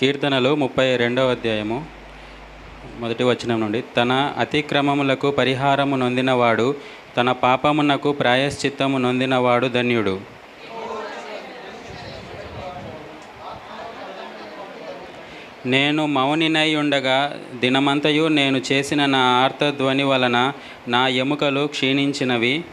కీర్తనలు ముప్పై రెండవ అధ్యాయము మొదటి వచనం నుండి. తన అతిక్రమములకు పరిహారము నొందినవాడు తన పాపమునకు ప్రాయశ్చిత్తము నొందినవాడు ధన్యుడు. నేను మౌనినై ఉండగా దినమంతయు నేను చేసిన నా ఆర్తధ్వని వలన నా ఎముకలు క్షీణించినవి.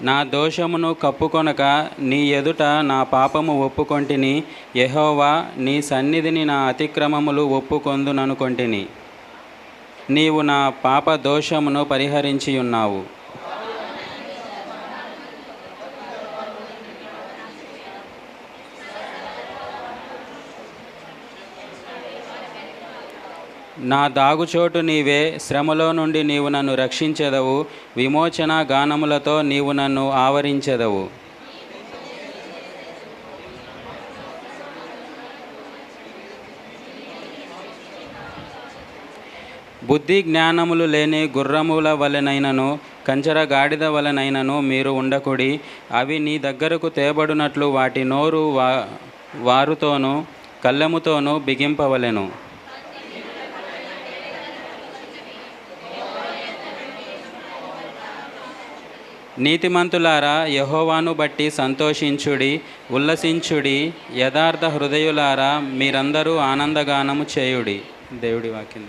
నా దోషమును కప్పుకొనక నీ ఎదుట నా పాపము ఒప్పుకొంటిని యహోవా నీ సన్నిధిని నా అతిక్రమములు ఒప్పుకొందుననుకొంటిని. నీవు నా పాప దోషమును పరిహరించియున్నావు. నా దాగుచోటు నీవే శ్రమలో నుండి నీవు నన్ను రక్షించెదవు విమోచన గానములతో నీవు నన్ను ఆవరించెదవు. బుద్ధి జ్ఞానములు లేని గుర్రముల వలెనైనను కంచర గాడిద వలనైనను మీరు ఉండకుడి అవి నీ దగ్గరకు తేబడినట్లు వాటి నోరు వా వారుతోనూ కళ్ళెముతోనూ బిగింపవలెను. నీతిమంతులారా యహోవాను బట్టి సంతోషించుడి ఉల్లసించుడి యథార్థ హృదయులారా మీరందరూ ఆనందగానము చేయుడి. దేవుడి వాక్యం.